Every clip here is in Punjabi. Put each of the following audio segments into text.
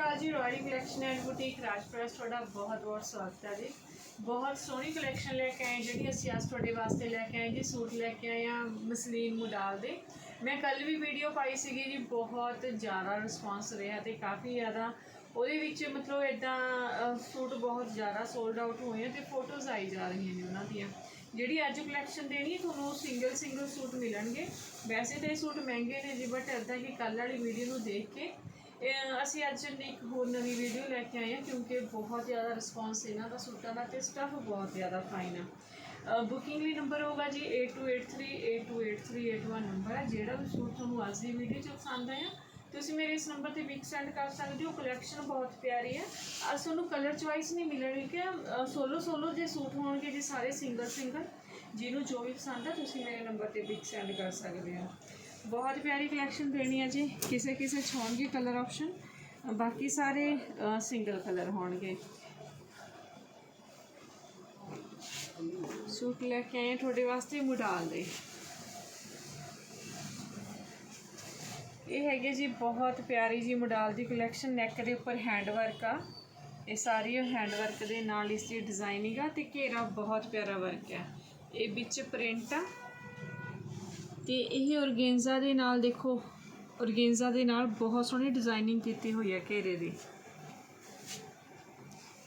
ਅਕਾਲ ਜੀ ਰਾਇਲ ਕਲੈਕਸ਼ਨ ਐਂਡ ਬੁਟੀਕ ਰਾਜਪ੍ਰੈਸ ਤੁਹਾਡਾ ਬਹੁਤ ਬਹੁਤ ਸਵਾਗਤ ਹੈ ਜੀ। ਬਹੁਤ ਸੋਹਣੀ ਕਲੈਕਸ਼ਨ ਲੈ ਕੇ ਆਏ ਜਿਹੜੀ ਅਸੀਂ ਅੱਜ ਤੁਹਾਡੇ ਵਾਸਤੇ ਲੈ ਕੇ ਆਏ ਜੀ ਸੂਟ ਲੈ ਕੇ ਆਏ ਆ ਮਸਲੀਨ ਮੁਡਾਲ ਦੇ। ਮੈਂ ਕੱਲ ਵੀ ਵੀਡੀਓ ਪਾਈ ਸੀਗੀ ਜੀ, ਬਹੁਤ ਜ਼ਿਆਦਾ ਰਿਸਪਾਂਸ ਰਿਹਾ ਤੇ ਕਾਫੀ ਜ਼ਿਆਦਾ ਉਹਦੇ ਵਿੱਚ ਮਤਲਬ ਇਦਾਂ ਸੂਟ ਬਹੁਤ ਜ਼ਿਆਦਾ ਸੋਲਡ ਆਊਟ ਹੋਏ ਆ ਤੇ ਫੋਟੋਜ਼ ਆਈ ਜਾ ਰਹੀਆਂ ਨੇ ਉਹਨਾਂ ਦੀਆਂ। ਜਿਹੜੀ ਅੱਜ ਕਲੈਕਸ਼ਨ ਦੇਣੀ ਤੁਹਾਨੂੰ ਸਿੰਗਲ ਸਿੰਗਲ ਸੂਟ ਮਿਲਣਗੇ। ਵੈਸੇ ਤਾਂ ਇਹ ਸੂਟ ਮਹਿੰਗੇ ਨੇ ਜੀ ਬਟ ਇਦਾਂ ਕਿ ਕੱਲ ਵਾਲੀ ਵੀਡੀਓ ਨੂੰ ਦੇਖ ਕੇ ਅਸੀਂ ਅੱਜ ਇੱਕ ਹੋਰ ਨਵੀਂ ਵੀਡੀਓ ਲੈ ਕੇ ਆਏ ਹਾਂ ਕਿਉਂਕਿ ਬਹੁਤ ਜ਼ਿਆਦਾ ਰਿਸਪੌਂਸ ਇਹਨਾਂ ਦਾ ਸੂਟਾਂ ਦਾ ਤੇ ਸਟਫ ਬਹੁਤ ਜ਼ਿਆਦਾ ਫਾਈਨ ਆ। ਬੁਕਿੰਗ ਲਈ ਨੰਬਰ ਹੋਗਾ ਜੀ 8283828381 ਨੰਬਰ ਹੈ ਜਿਹੜਾ ਵੀ ਸੂਟ ਤੁਹਾਨੂੰ ਅੱਜ ਦੀ ਵੀਡੀਓ 'ਚ ਪਸੰਦ ਆਇਆ, ਤੁਸੀਂ ਮੇਰੇ ਇਸ ਨੰਬਰ ਤੇ ਪਿਕ ਸੈਂਡ ਕਰ ਸਕਦੇ ਹੋ। ਕਲੈਕਸ਼ਨ ਬਹੁਤ ਪਿਆਰੀ ਹੈ ਅੱਜ ਤੁਹਾਨੂੰ ਕਲਰ ਚੁਆਇਸ ਨਹੀਂ ਮਿਲਣੀ ਕਿ ਸੋਲੋ ਸੋਲੋ ਜੇ ਸੂਟ ਹੋਣਗੇ ਜੀ ਸਾਰੇ ਸਿੰਗਲ ਸਿੰਗਲ ਜਿਹਨੂੰ ਜੋ ਵੀ ਪਸੰਦ ਆ, ਤੁਸੀਂ ਮੇਰੇ ਨੰਬਰ ਤੇ ਪਿਕ ਸੈਂਡ ਕਰ ਸਕਦੇ ਹੋ। ਬਹੁਤ ਪਿਆਰੀ ਕਲੈਕਸ਼ਨ ਦੇਣੀ ਹੈ ਜੀ। ਕਿਸੇ ਕਿਸੇ 'ਚ ਹੋਣਗੇ ਕਲਰ ਆਪਸ਼ਨ ਬਾਕੀ ਸਾਰੇ ਸਿੰਗਲ ਕਲਰ ਹੋਣਗੇ। ਸੂਟ ਲੈ ਕੇ ਆਏ ਤੁਹਾਡੇ ਵਾਸਤੇ ਮੁਡਾਲ ਦੇ। ਇਹ ਹੈਗੇ ਜੀ ਬਹੁਤ ਪਿਆਰੀ ਜੀ ਮੁਡਾਲ ਦੀ ਕਲੈਕਸ਼ਨ ਨੈਕ ਦੇ ਉੱਪਰ ਹੈਂਡ ਵਰਕ ਆ। ਇਹ ਸਾਰੀ ਹੈਂਡ ਵਰਕ ਦੇ ਨਾਲ ਇਸ ਦੀ ਡਿਜ਼ਾਈਨਿੰਗ ਆ ਤੇ ਘੇਰਾ ਬਹੁਤ ਪਿਆਰਾ ਵਰਕ ਆ। ਇਹ ਵਿੱਚ ਪ੍ਰਿੰਟ ਆ। ਤੇ ਇਹ ਔਰਗੇਂਜ਼ਾ ਦੇ ਨਾਲ ਦੇਖੋ, ਔਰਗੇਂਜ਼ਾ ਦੇ ਨਾਲ ਬਹੁਤ ਸੋਹਣੀ ਡਿਜ਼ਾਈਨਿੰਗ ਕੀਤੀ ਹੋਈ ਹੈ ਘੇਰੇ ਦੀ।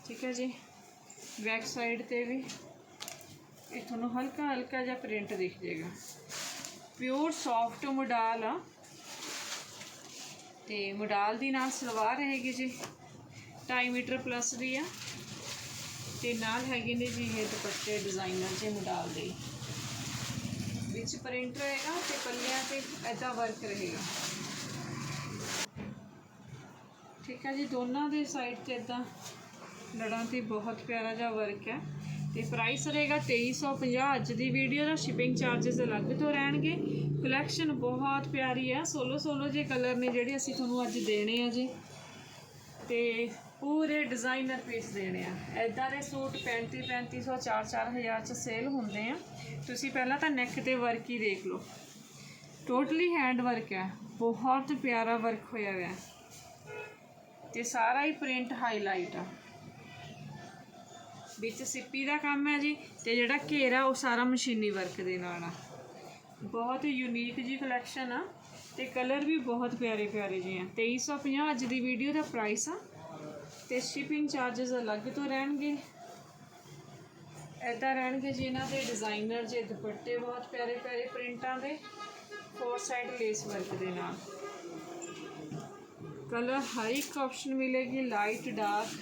ਠੀਕ ਹੈ ਜੀ? ਬੈਕ ਸਾਈਡ ਤੇ ਵੀ ਇਹ ਤੁਹਾਨੂੰ ਹਲਕਾ ਹਲਕਾ ਜਿਹਾ ਪ੍ਰਿੰਟ ਦਿਖ ਜਾਏਗਾ। ਪਿਓਰ ਸੌਫਟ ਮੋਡਲ ਆ। ਤੇ ਮੋਡਲ ਦੀ ਨਾਲ ਸਲਵਾਰ ਹੈਗੀ ਜੀ 2.5 ਮੀਟਰ ਪਲੱਸ ਦੀ ਆ। ਤੇ ਨਾਲ ਹੈਗੇ ਨੇ ਜੀ ਇਹ ਦੁਪੱਟੇ ਡਿਜ਼ਾਈਨਰ ਜੇ ਮੋਡਲ ਦੇ। ਪ੍ਰਿੰਟ ਰਹੇਗਾ ਤੇ ਪੱਲਿਆਂ ਤੇ ਐਦਾ ਵਰਕ ਰਹੇਗਾ ਠੀਕ ਹੈ ਜੀ ਦੋਨਾਂ ਦੇ ਸਾਈਡ ਤੇ ਐਦਾਂ ਲੜਾਂ ਤੇ ਬਹੁਤ ਪਿਆਰਾ ਜਿਹਾ ਵਰਕ ਹੈ ਤੇ ਪ੍ਰਾਈਸ ਰਹੇਗਾ 2350 ਅੱਜ ਦੀ ਵੀਡੀਓ ਦਾ ਸ਼ਿਪਿੰਗ ਚਾਰजेस ਅਲੱਗ ਤੋਂ ਰਹਿਣਗੇ ਕਲੈਕਸ਼ਨ ਬਹੁਤ ਪਿਆਰੀ ਹੈ ਸੋਲੋ ਸੋਲੋ ਜੇ ਕਲਰ ਨੇ ਜਿਹੜੇ ਅਸੀਂ ਤੁਹਾਨੂੰ ਅੱਜ ਦੇਣੇ ਆ ਜੀ ਤੇ ਪੂਰੇ ਡਿਜ਼ਾਈਨਰ ਪੀਸ ਦੇਣੇ ਆ। ਐਦਾਂ ਦੇ ਸੂਟ 35 3500 4 4000 ਚ ਸੇਲ ਹੁੰਦੇ ਆ। ਤੁਸੀਂ ਪਹਿਲਾਂ ਤਾਂ ਨੈਕ ਤੇ ਵਰਕ ਹੀ ਦੇਖ ਲਓ। ਟੋਟਲੀ ਹੈਂਡ ਵਰਕ ਹੈ ਬਹੁਤ ਪਿਆਰਾ ਵਰਕ ਹੋਇਆ ਹੋਇਆ। ਹੈ ਤੇ ਸਾਰਾ ਹੀ ਪ੍ਰਿੰਟ ਹਾਈਲਾਈਟ ਆ। ਵਿੱਚ ਸਿੱਪੀ ਦਾ ਕੰਮ ਹੈ ਜੀ, ਤੇ ਜਿਹੜਾ ਘੇਰਾ ਉਹ ਸਾਰਾ ਮਸ਼ੀਨੀ ਵਰਕ ਦੇ ਨਾਲ ਆ। ਬਹੁਤ ਯੂਨੀਕ ਜੀ ਕਲੈਕਸ਼ਨ ਆ। ਤੇ ਕਲਰ ਵੀ ਬਹੁਤ ਪਿਆਰੇ ਪਿਆਰੇ ਜੀ ਆ 2350 ਅੱਜ ਦੀ ਵੀਡੀਓ ਦਾ ਪ੍ਰਾਈਸ ਆ। ਤੇ ਸ਼ਿਪਿੰਗ ਚਾਰजेस ਅਲੱਗ ਤੋਂ ਰਹਿਣਗੇ। ਐਦਾਂ ਰਹਿਣਗੇ ਜੀ ਇਹਨਾਂ ਦੇ ਡਿਜ਼ਾਈਨਰ ਜੇ ਦੁਪੱਟੇ ਬਹੁਤ ਪਿਆਰੇ ਪਿਆਰੇ ਪ੍ਰਿੰਟਾਂ ਦੇ ਫੋਰ ਸਾਈਡ ਲੇਸ ਵਰਕ ਦੇ ਨਾਲ। ਕਲਰ ਹਰ ਇੱਕ ਆਪਸ਼ਨ ਮਿਲੇਗੀ ਲਾਈਟ ਡਾਰਕ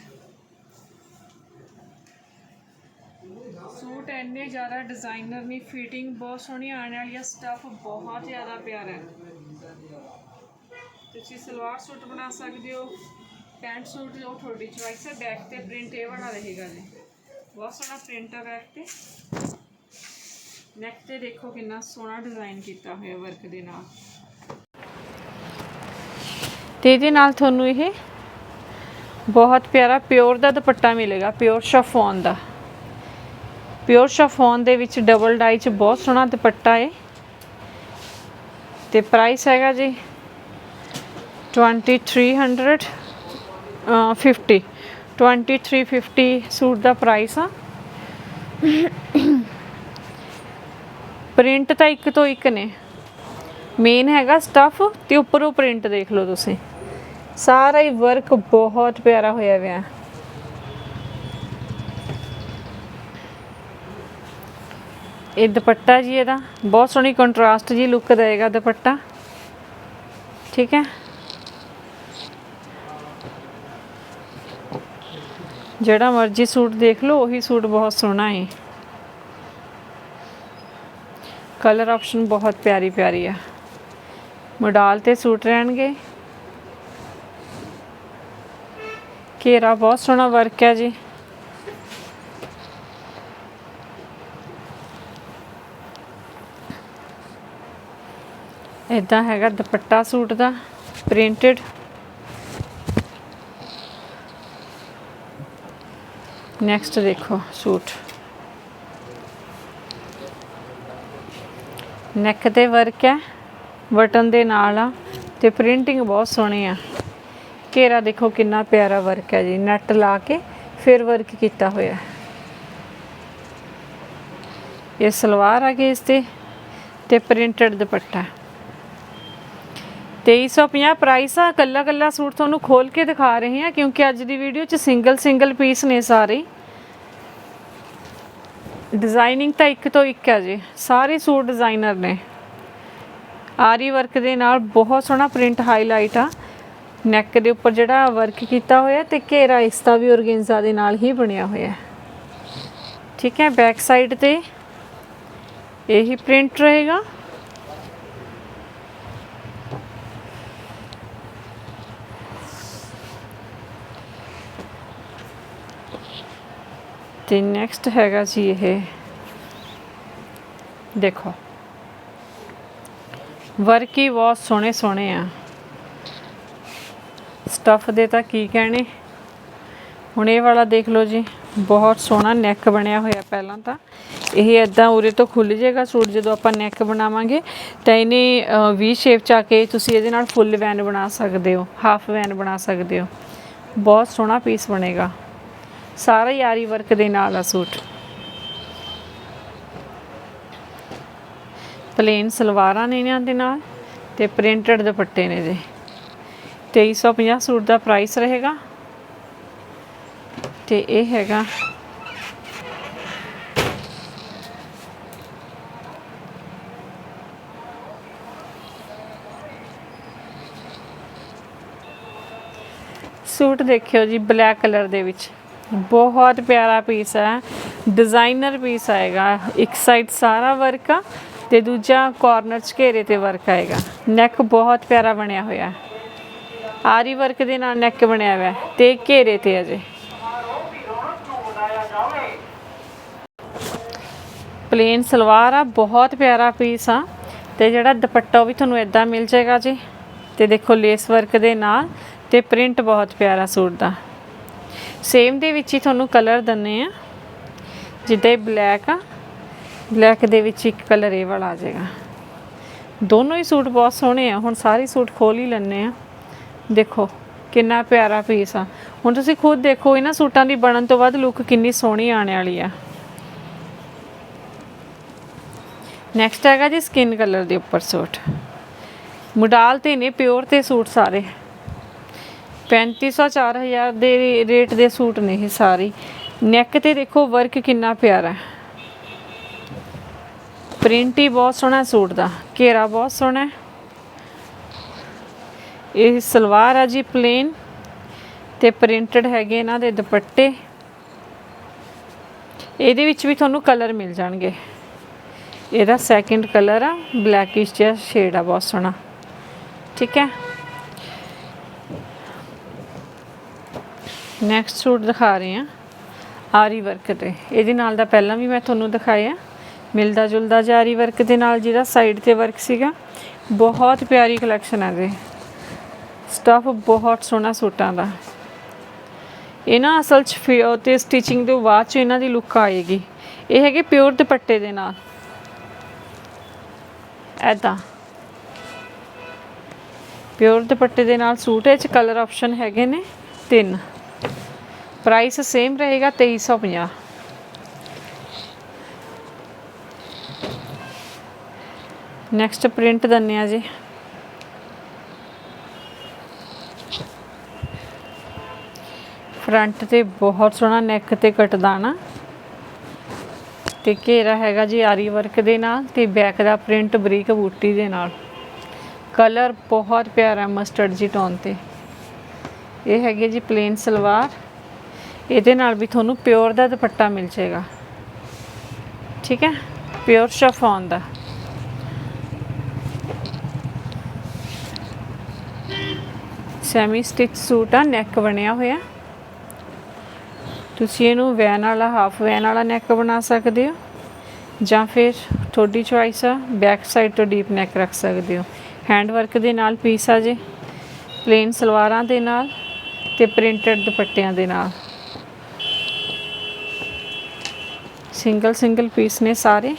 ਸੂਟ ਇੰਨੇ ਜ਼ਿਆਦਾ ਡਿਜ਼ਾਈਨਰ ਨਹੀਂ ਫਿਟਿੰਗ ਬਹੁਤ ਸੋਹਣੀ ਆਉਣ ਵਾਲੀ ਆ ਸਟਫ ਬਹੁਤ ਜ਼ਿਆਦਾ ਪਿਆਰਾ ਹੈ। ਤੁਸੀਂ ਸਲਵਾਰ ਸੂਟ ਬਣਾ ਸਕਦੇ ਹੋ। ਪੈਂਟ ਸੂਟ ਉਹ ਤੁਹਾਡੀ ਚੁਆਇਸ ਹੈ ਬੈਕ ਤੇ ਪ੍ਰਿੰਟ ਇਹ ਵਾਲਾ ਰਹੇਗਾ ਜੀ। ਬਹੁਤ ਸੋਹਣਾ ਪ੍ਰਿੰਟ ਹੈ ਬੈਕ ਤੇ। ਨੈਕ ਤੇ ਦੇਖੋ ਕਿੰਨਾ ਸੋਹਣਾ ਡਿਜ਼ਾਈਨ ਕੀਤਾ ਹੋਇਆ ਵਰਕ ਦੇ ਨਾਲ। ਤੇ ਇਹਦੇ ਨਾਲ ਤੁਹਾਨੂੰ ਇਹ ਬਹੁਤ ਪਿਆਰਾ ਪਿਓਰ ਦਾ ਦੁਪੱਟਾ ਮਿਲੇਗਾ ਪਿਓਰ ਸ਼ਫੋਨ ਦਾ। ਪਿਓਰ ਸ਼ਫੋਨ ਦੇ ਵਿੱਚ ਡਬਲ ਡਾਈ ਚ ਬਹੁਤ ਸੋਹਣਾ ਦੁਪੱਟਾ ਹੈ ਤੇ ਪ੍ਰਾਈਸ ਹੈਗਾ ਜੀ 2300 50 2350 ਸੂਟ ਦਾ ਪ੍ਰਾਈਸ ਆ। ਪ੍ਰਿੰਟ ਤਾਂ ਇੱਕ ਤੋਂ ਇੱਕ ਨੇ। ਮੇਨ ਹੈਗਾ ਸਟਫ ਤੇ ਉੱਪਰੋਂ ਪ੍ਰਿੰਟ ਦੇਖ ਲਓ ਤੁਸੀਂ। ਸਾਰਾ ਹੀ ਵਰਕ ਬਹੁਤ ਪਿਆਰਾ ਹੋਇਆ ਹੋਇਆ ਇਹ ਦੁਪੱਟਾ ਜੀ ਇਹਦਾ, ਬਹੁਤ ਸੋਹਣੀ ਕੰਟਰਾਸਟ ਜੀ ਲੁੱਕ ਦੇਗਾ ਦੁਪੱਟਾ। ਠੀਕ ਹੈ? ਜਿਹੜਾ ਮਰਜ਼ੀ ਸੂਟ ਦੇਖ ਲਓ, ਉਹੀ ਸੂਟ ਬਹੁਤ ਸੋਹਣਾ ਹੈ ਕਲਰ ਆਪਸ਼ਨ ਬਹੁਤ ਪਿਆਰੀ ਪਿਆਰੀ ਆ। ਮੋਡਲ ਤੇ ਸੂਟ ਰਹਿਣਗੇ। ਘੇਰਾ ਬਹੁਤ ਸੋਹਣਾ ਵਰਕ ਹੈ ਜੀ। ਇਦਾਂ ਹੈਗਾ ਦੁਪੱਟਾ ਸੂਟ ਦਾ ਪ੍ਰਿੰਟਡ ਨੈਕਸਟ ਦੇਖੋ ਸੂਟ ਨੈਕ ਤੇ ਵਰਕ ਹੈ ਬਟਨ ਦੇ ਨਾਲ ਆ, ਤੇ ਪ੍ਰਿੰਟਿੰਗ ਬਹੁਤ ਸੋਹਣੀ ਆ। ਘੇਰਾ ਦੇਖੋ ਕਿੰਨਾ ਪਿਆਰਾ ਵਰਕ ਹੈ ਜੀ। ਨੈਟ ਲਾ ਕੇ ਫਿਰ ਵਰਕ ਕੀਤਾ ਹੋਇਆ ਇਹ ਸਲਵਾਰ ਆ ਗਈ ਇਸ ਤੇ ਤੇ ਪ੍ਰਿੰਟਡ ਦੁਪੱਟਾ 2350 ਪ੍ਰਾਈਸ ਆ ਕੱਲਾ ਕੱਲਾ ਸੂਟ ਤੁਹਾਨੂੰ ਖੋਲ ਕੇ ਦਿਖਾ ਰਹੇ ਹਾਂ, ਕਿਉਂਕਿ ਅੱਜ ਦੀ ਵੀਡੀਓ 'ਚ ਸਿੰਗਲ ਸਿੰਗਲ ਪੀਸ ਨੇ ਸਾਰੇ। ਡਿਜ਼ਾਈਨਿੰਗ ਤਾਂ ਇੱਕ ਤੋਂ ਇੱਕ ਹੈ ਜੀ। ਸਾਰੇ ਸੂਟ ਡਿਜ਼ਾਈਨਰ ਨੇ। ਆਰੀ ਵਰਕ ਦੇ ਨਾਲ ਬਹੁਤ ਸੋਹਣਾ ਪ੍ਰਿੰਟ ਹਾਈਲਾਈਟ ਆ। ਨੈਕ ਦੇ ਉੱਪਰ ਜਿਹੜਾ ਵਰਕ ਕੀਤਾ ਹੋਇਆ ਤੇ ਘੇਰਾ ਇਸ ਦਾ ਵੀ ਔਰਗੈਂਜ਼ਾ ਦੇ ਨਾਲ ਹੀ ਬਣਿਆ ਹੋਇਆ ਠੀਕ ਹੈ ਬੈਕ ਸਾਈਡ ਤੇ ਇਹੀ ਪ੍ਰਿੰਟ ਰਹੇਗਾ। ਤੇ ਨੈਕਸਟ ਹੈਗਾ ਜੀ ਇਹ ਦੇਖੋ ਵਰਕ ਹੀ ਬਹੁਤ ਸੋਹਣੇ ਸੋਹਣੇ ਆ ਸਟਫ ਦੇ ਤਾਂ ਕੀ ਕਹਿਣੇ ਹੁਣ ਇਹ ਵਾਲਾ ਦੇਖ ਲਓ ਜੀ ਬਹੁਤ ਸੋਹਣਾ ਨੈਕ ਬਣਿਆ ਹੋਇਆ ਪਹਿਲਾਂ ਤਾਂ ਇਹ ਇਦਾਂ ਉਰੇ ਤੋਂ ਖੁੱਲ ਜਾਏਗਾ ਸੂਟ ਜਦੋਂ ਆਪਾਂ ਨੈਕ ਬਣਾਵਾਂਗੇ ਤਾਂ ਇਹਨੇ ਵੀ ਸ਼ੇਪ ਚ ਆ ਕੇ ਤੁਸੀਂ ਇਹਦੇ ਨਾਲ ਫੁੱਲ ਵੈਨ ਬਣਾ ਸਕਦੇ ਹੋ ਹਾਫ ਵੈਨ ਬਣਾ ਸਕਦੇ ਹੋ ਬਹੁਤ ਸੋਹਣਾ ਪੀਸ ਬਣੇਗਾ ਸਾਰਾ ਹੀ ਆਰੀ ਵਰਕ ਦੇ ਨਾਲ ਆ ਸੂਟ। ਪਲੇਨ ਸਲਵਾਰਾਂ ਨੇ ਇਹਨਾਂ ਦੇ ਨਾਲ ਤੇ ਪ੍ਰਿੰਟਡ ਦੁਪੱਟੇ ਨੇ ਜੀ 2350 ਸੂਟ ਦਾ ਪ੍ਰਾਈਸ ਰਹੇਗਾ। ਤੇ ਇਹ ਹੈਗਾ ਸੂਟ ਦੇਖਿਓ ਜੀ ਬਲੈਕ ਕਲਰ ਦੇ ਵਿੱਚ। ਬਹੁਤ ਪਿਆਰਾ ਪੀਸ ਹੈ। ਡਿਜ਼ਾਈਨਰ ਪੀਸ ਆਏਗਾ। ਇੱਕ ਸਾਈਡ ਸਾਰਾ ਵਰਕ ਆ ਤੇ ਦੂਜਾ ਕਾਰਨਰ ਚ ਘੇਰੇ ਤੇ ਵਰਕ ਆਏਗਾ। ਨੈਕ ਬਹੁਤ ਪਿਆਰਾ ਬਣਿਆ ਹੋਇਆ ਹੈ। ਆਰੀ ਵਰਕ ਦੇ ਨਾਲ ਨੈਕ ਬਣਿਆ ਹੋਇਆ ਹੈ ਤੇ ਘੇਰੇ ਤੇ ਅਜੇ। ਪਲੇਨ ਸਲਵਾਰ ਆ, ਬਹੁਤ ਪਿਆਰਾ ਪੀਸ ਆ। ਤੇ ਜਿਹੜਾ ਦੁਪੱਟਾ ਉਹ ਵੀ ਤੁਹਾਨੂੰ ਇਦਾਂ ਮਿਲ ਜਾਏਗਾ ਜੀ। ਤੇ ਦੇਖੋ ਲੇਸ ਵਰਕ ਦੇ ਨਾਲ ਤੇ ਪ੍ਰਿੰਟ ਬਹੁਤ ਪਿਆਰਾ ਸੂਟ ਦਾ। ਸੇਮ ਦੇ ਵਿੱਚ ਹੀ ਤੁਹਾਨੂੰ ਕਲਰ ਦੰਨੇ ਆ। ਜਿੱਦਾਂ ਇਹ ਬਲੈਕ ਆ, ਬਲੈਕ ਦੇ ਵਿੱਚ ਇੱਕ ਕਲਰ ਇਹ ਵਾਲਾ ਆ ਜਾਏਗਾ। ਦੋਨੋਂ ਹੀ ਸੂਟ ਬਹੁਤ ਸੋਹਣੇ ਆ, ਹੁਣ ਸਾਰੇ ਸੂਟ ਖੋਲ ਹੀ ਲੈਣੇ ਆ। ਦੇਖੋ, ਕਿੰਨਾ ਪਿਆਰਾ ਪੀਸ ਆ। ਹੁਣ ਤੁਸੀਂ ਖੁਦ ਦੇਖੋ, ਇਹਨਾਂ ਸੂਟਾਂ ਦੀ ਬਣਨ ਤੋਂ ਬਾਅਦ ਲੁੱਕ ਕਿੰਨੀ ਸੋਹਣੀ ਆਣੇ ਵਾਲੀ ਆ। ਨੈਕਸਟ ਹੈਗਾ ਜੀ ਸਕਿਨ ਕਲਰ ਦੇ ਉੱਪਰ ਸੂਟ। ਮੁਡਾਲ ਤੇ ਨੇ ਪਿਓਰ ਤੇ ਸੂਟ ਸਾਰੇ। 3500 4000 ਦੇ ਰੇਟ ਦੇ ਸੂਟ ਨੇ ਇਹ ਸਾਰੇ। ਨੈਕ ਤੇ ਦੇਖੋ ਵਰਕ ਕਿੰਨਾ ਪਿਆਰਾ ਹੈ। ਪ੍ਰਿੰਟ ਹੀ ਬਹੁਤ ਸੋਹਣਾ ਸੂਟ ਦਾ, ਘੇਰਾ ਬਹੁਤ ਸੋਹਣਾ ਇਹ ਸਲਵਾਰ ਆ ਜੀ ਪਲੇਨ ਤੇ ਪ੍ਰਿੰਟਡ ਹੈਗੇ ਇਹਨਾਂ ਦੇ ਦੁਪੱਟੇ। ਇਹਦੇ ਵਿੱਚ ਵੀ ਤੁਹਾਨੂੰ ਕਲਰ ਮਿਲ ਜਾਣਗੇ। ਇਹਦਾ ਸੈਕਿੰਡ ਕਲਰ ਆ ਬਲੈਕਿਸ਼ ਜਿਹਾ ਸ਼ੇਡ ਆ, ਬਹੁਤ ਸੋਹਣਾ। ਠੀਕ ਹੈ। ਨੈਕਸਟ ਸੂਟ ਦਿਖਾ ਰਹੇ ਹਾਂ। ਆਰੀ ਵਰਕ ਤੇ। ਇਹਦੇ ਨਾਲ ਦਾ ਪਹਿਲਾਂ ਵੀ ਮੈਂ ਤੁਹਾਨੂੰ ਦਿਖਾਇਆ ਮਿਲਦਾ ਜੁਲਦਾ ਜਾਰੀ ਵਰਕ ਦੇ ਨਾਲ ਜਿਹੜਾ ਸਾਈਡ ਤੇ ਵਰਕ ਸੀਗਾ, ਬਹੁਤ ਪਿਆਰੀ ਕਲੈਕਸ਼ਨ ਹੈ ਜੀ ਸਟਫ ਬਹੁਤ ਸੋਹਣਾ ਸੂਟਾਂ ਦਾ। ਇਹ ਨਾ ਅਸਲ ਚ ਫਿ- ਤੇ ਸਟਿਚਿੰਗ ਦੇ ਬਾਅਦ ਚ ਇਹਨਾਂ ਦੀ ਲੁੱਕ ਆਏਗੀ। ਇਹ ਹੈਗੇ ਪਿਓਰ ਦੁਪੱਟੇ ਦੇ ਨਾਲ। ਐਦਾਂ ਪਿਓਰ ਦੁਪੱਟੇ ਦੇ ਨਾਲ ਸੂਟ ਹੈ ਚ ਕਲਰ ਆਪਸ਼ਨ ਹੈਗੇ ਨੇ ਤਿੰਨ। ਪ੍ਰਾਈਸ ਸੇਮ ਰਹੇਗਾ 2350 ਨੈਕਸਟ ਪ੍ਰਿੰਟ ਦੰਨੇ ਆ ਜੀ। ਫਰੰਟ ਤੇ ਬਹੁਤ ਸੋਹਣਾ ਨੈਕ ਤੇ ਕਟਦਾਣਾ ਤੇ ਘੇਰਾ ਹੈਗਾ ਜੀ ਆਰੀ ਵਰਕ ਦੇ ਨਾਲ ਤੇ ਬੈਕ ਦਾ ਪ੍ਰਿੰਟ ਬਰੀਕ ਬੂਟੀ ਦੇ ਨਾਲ। ਕਲਰ ਬਹੁਤ ਪਿਆਰਾ ਮਸਟਰਡ ਜੀ ਟੋਨ ਤੇ। ਇਹ ਹੈਗੀ ਜੀ ਪਲੇਨ ਸਲਵਾਰ। ਇਹਦੇ ਨਾਲ ਵੀ ਤੁਹਾਨੂੰ ਪਿਓਰ ਦਾ ਦੁਪੱਟਾ ਮਿਲ ਜਾਏਗਾ। ਠੀਕ ਹੈ? ਪਿਓਰ ਸ਼ਫੋਨ ਦਾ। ਸੈਮੀ ਸਟਿਚ ਸੂਟ ਆ ਨੈਕ ਬਣਿਆ ਹੋਇਆ। ਤੁਸੀਂ ਇਹਨੂੰ ਵੈਨ ਵਾਲਾ ਹਾਫ ਵੈਨ ਵਾਲਾ ਨੈਕ ਬਣਾ ਸਕਦੇ ਹੋ। ਜਾਂ ਫਿਰ ਤੁਹਾਡੀ ਚੁਆਇਸ ਆ ਬੈਕ ਸਾਈਡ ਤੋਂ ਡੀਪ ਨੈਕ ਰੱਖ ਸਕਦੇ ਹੋ। ਹੈਂਡ ਵਰਕ ਦੇ ਨਾਲ ਪੀਸ ਆ ਜੇ। ਪਲੇਨ ਸਲਵਾਰਾਂ ਦੇ ਨਾਲ ਤੇ ਪ੍ਰਿੰਟਡ ਦੁਪੱਟਿਆਂ ਦੇ ਨਾਲ। ਸਿੰਗਲ ਸਿੰਗਲ ਪੀਸ ਨੇ ਸਾਰੇ।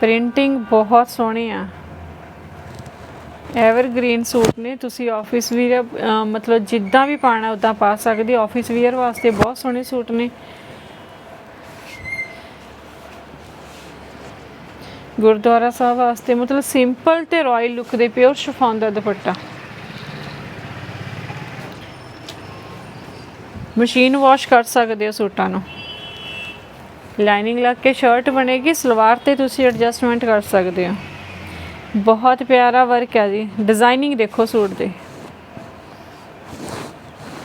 ਪ੍ਰਿੰਟਿੰਗ ਬਹੁਤ ਸੋਹਣੀ ਆ। ਐਵਰਗ੍ਰੀਨ ਸੂਟ ਨੇ। ਤੁਸੀਂ ਆਫਿਸ ਵੀ ਮਤਲਬ ਜਿੱਦਾਂ ਵੀ ਪਾਣਾ ਉਦਾਂ ਪਾ ਸਕਦੇ। ਆਫਿਸ ਵੀਅਰ ਵਾਸਤੇ ਬਹੁਤ ਸੋਹਣੇ ਸੂਟ ਨੇ। ਗੁਰਦੁਆਰਾ ਸਾਹਿਬ ਵਾਸਤੇ ਮਤਲਬ ਸਿੰਪਲ ਤੇ ਰਾਇਲ ਲੁੱਕ ਦੇ ਪਿਓਰ ਸ਼ਿਫੋਨ ਦਾ ਦੁਪੱਟਾ। ਮਸ਼ੀਨ ਵਾਸ਼ ਕਰ ਸਕਦੇ ਹੋ ਸੂਟਾਂ ਨੂੰ। ਲਾਈਨਿੰਗ ਲੱਗ ਕੇ ਸ਼ਰਟ ਬਣੇਗੀ, ਸਲਵਾਰ ਤੇ ਤੁਸੀਂ ਐਡਜਸਟਮੈਂਟ ਕਰ ਸਕਦੇ ਹੋ। ਬਹੁਤ ਪਿਆਰਾ ਵਰਕ ਹੈ ਜੀ। ਡਿਜ਼ਾਈਨਿੰਗ ਦੇਖੋ ਸੂਟ ਦੇ।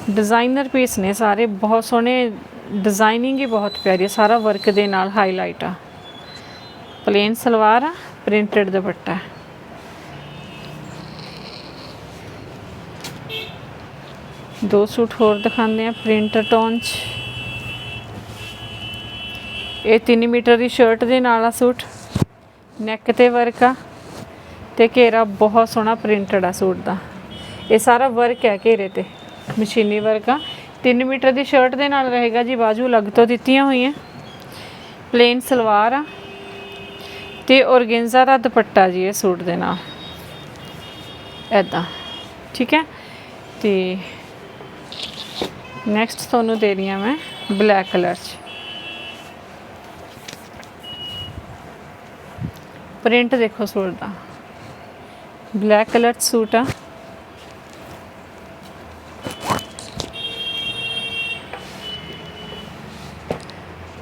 ਡਿਜ਼ਾਈਨਰ ਪੀਸ ਨੇ ਸਾਰੇ, ਬਹੁਤ ਸੋਹਣੇ ਡਿਜ਼ਾਈਨਿੰਗ ਹੀ ਬਹੁਤ ਪਿਆਰੀ ਹੈ। ਸਾਰਾ ਵਰਕ ਦੇ ਨਾਲ ਹਾਈਲਾਈਟ ਆ। ਪਲੇਨ ਸਲਵਾਰ ਆ ਪ੍ਰਿੰਟਡ ਦੁਪੱਟਾ। ਦੋ ਸੂਟ ਹੋਰ ਦਿਖਾਉਂਦੇ ਆ ਪ੍ਰਿੰਟ ਟੋਨ ਚ। ਇਹ 3 ਮੀਟਰ ਦੀ ਸ਼ਰਟ ਦੇ ਨਾਲ ਆ ਸੂਟ ਨੈਕ ਤੇ ਵਰਕ ਆ ਤੇ ਘੇਰਾ ਬਹੁਤ ਸੋਹਣਾ ਪ੍ਰਿੰਟਡ ਆ ਸੂਟ ਦਾ। ਇਹ ਸਾਰਾ ਵਰਕ ਹੈ ਘੇਰੇ ਤੇ, ਮਸ਼ੀਨੀ ਵਰਕ ਆ। 3 ਮੀਟਰ ਦੀ ਸ਼ਰਟ ਦੇ ਨਾਲ ਰਹੇਗਾ ਜੀ, ਬਾਜੂ ਅਲੱਗ ਤੋਂ ਦਿੱਤੀਆਂ ਹੋਈਆਂ। ਪਲੇਨ ਸਲਵਾਰ ਆ ਤੇ ਔਰਗੇਂਜ਼ਾ ਦਾ ਦੁਪੱਟਾ ਜੀ ਇਹ ਸੂਟ ਦੇ ਨਾਲ। ਐਦਾਂ ਠੀਕ ਹੈ? ਤੇ ਨੈਕਸਟ ਤੁਹਾਨੂੰ ਦੇ ਰਹੀ ਹਾਂ ਮੈਂ ਬਲੈਕ ਕਲਰ 'ਚ। ਪ੍ਰਿੰਟ ਦੇਖੋ ਸੂਟ ਦਾ। ਬਲੈਕ ਕਲਰ 'ਚ ਸੂਟ ਆ।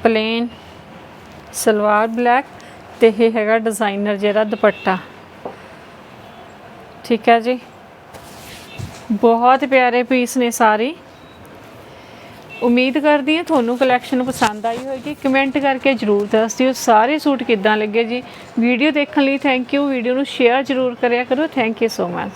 ਪਲੇਨ ਸਲਵਾਰ ਬਲੈਕ ਤੇ ਇਹ ਹੈਗਾ ਡਿਜ਼ਾਈਨਰ ਜਿਹੜਾ ਦੁਪੱਟਾ। ਠੀਕ ਹੈ ਜੀ? ਬਹੁਤ ਪਿਆਰੇ ਪੀਸ ਨੇ ਸਾਰੇ। ਉਮੀਦ ਕਰਦੀ ਹਾਂ ਤੁਹਾਨੂੰ ਕਲੈਕਸ਼ਨ ਪਸੰਦ ਆਈ ਹੋਵੇਗੀ ਕਮੈਂਟ ਕਰਕੇ ਜਰੂਰ ਦੱਸ ਦਿਓ। ਸਾਰੇ ਸੂਟ ਕਿੱਦਾਂ ਲੱਗੇ ਜੀ? ਵੀਡੀਓ ਦੇਖਣ ਲਈ ਥੈਂਕ ਯੂ ਵੀਡੀਓ ਨੂੰ ਸ਼ੇਅਰ ਜਰੂਰ ਕਰਿਆ ਕਰੋ। Thank you so much